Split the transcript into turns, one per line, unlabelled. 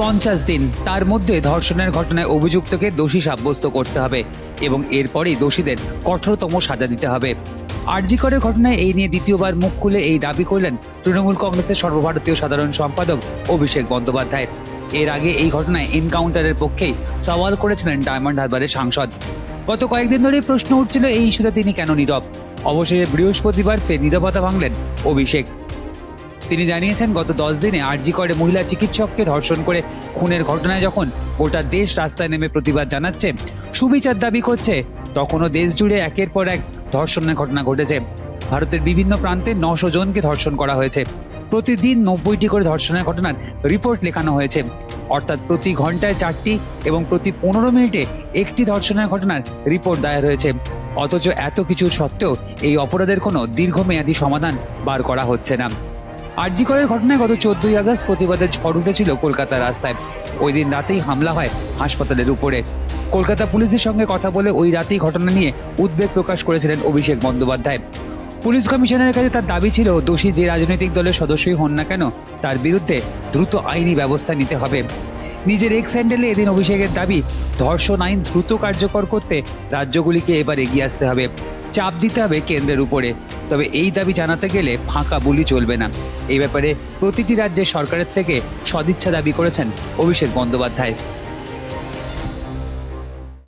পঞ্চাশ দিন। তার মধ্যে ধর্ষণের ঘটনায় অভিযুক্তকে দোষী সাব্যস্ত করতে হবে এবং এরপরেই দোষীদের কঠোরতম সাজা দিতে হবে। আরজিকরের ঘটনায় এই নিয়ে দ্বিতীয়বার মুখ খুলে এই দাবি করলেন তৃণমূল কংগ্রেসের সর্বভারতীয় সাধারণ সম্পাদক অভিষেক বন্দ্যোপাধ্যায়। এর আগে এই ঘটনায় এনকাউন্টারের পক্ষেই সওয়াল করেছিলেন ডায়মন্ড হারবারের সাংসদ। গত কয়েকদিন ধরেই প্রশ্ন উঠছিল এই ইস্যুতে তিনি কেন নীরব? অবশেষে বৃহস্পতিবার ফের নীরবতা ভাঙলেন অভিষেক। তিনি জানিয়েছেন, গত দশ দিনে আরজি করে মহিলা চিকিৎসককে ধর্ষণ করে খুনের ঘটনায় যখন গোটা দেশ রাস্তায় নেমে প্রতিবাদ জানাচ্ছে, সুবিচার দাবি করছে, তখনও দেশ জুড়ে একের পর এক ধর্ষণের ঘটনা ঘটেছে। ভারতের বিভিন্ন প্রান্তে নশো জনকে ধর্ষণ করা হয়েছে। প্রতিদিন নব্বইটি করে ধর্ষণের ঘটনার রিপোর্ট লেখানো হয়েছে। অর্থাৎ প্রতি ঘন্টায় চারটি এবং প্রতি পনেরো মিনিটে একটি ধর্ষণের ঘটনার রিপোর্ট দায়ের হয়েছে। অথচ এত কিছু সত্ত্বেও এই অপরাধের কোনো দীর্ঘমেয়াদী সমাধান বার করা হচ্ছে না। আরজিকরের ঘটনায় গত চোদ্দই আগস্ট প্রতিবাদের ঝড় উঠেছিল কলকাতার রাস্তায়। ওই দিন রাতেই হামলা হয় হাসপাতালের উপরে। কলকাতা পুলিশের সঙ্গে কথা বলে ওই রাতেই ঘটনা নিয়ে উদ্বেগ প্রকাশ করেছিলেন অভিষেক বন্দ্যোপাধ্যায়। পুলিশ কমিশনারের কাছে তার দাবি ছিল, দোষী যে রাজনৈতিক দলের সদস্যই হন না কেন, তার বিরুদ্ধে দ্রুত আইনি ব্যবস্থা নিতে হবে। নিজের এক্স হ্যান্ডেলে এদিন অভিষেকের দাবি, ধর্ষণ আইন দ্রুত কার্যকর করতে রাজ্যগুলিকে এবার এগিয়ে আসতে হবে। চাপ দিতে হবে কেন্দ্রের উপরে। তবে এই দাবি জানাতে গেলে ফাঁকা বলি চলবে না। এই ব্যাপারে প্রতিটি রাজ্যের সরকারের থেকে সদিচ্ছা দাবি করেছেন অভিষেক বন্দ্যোপাধ্যায়।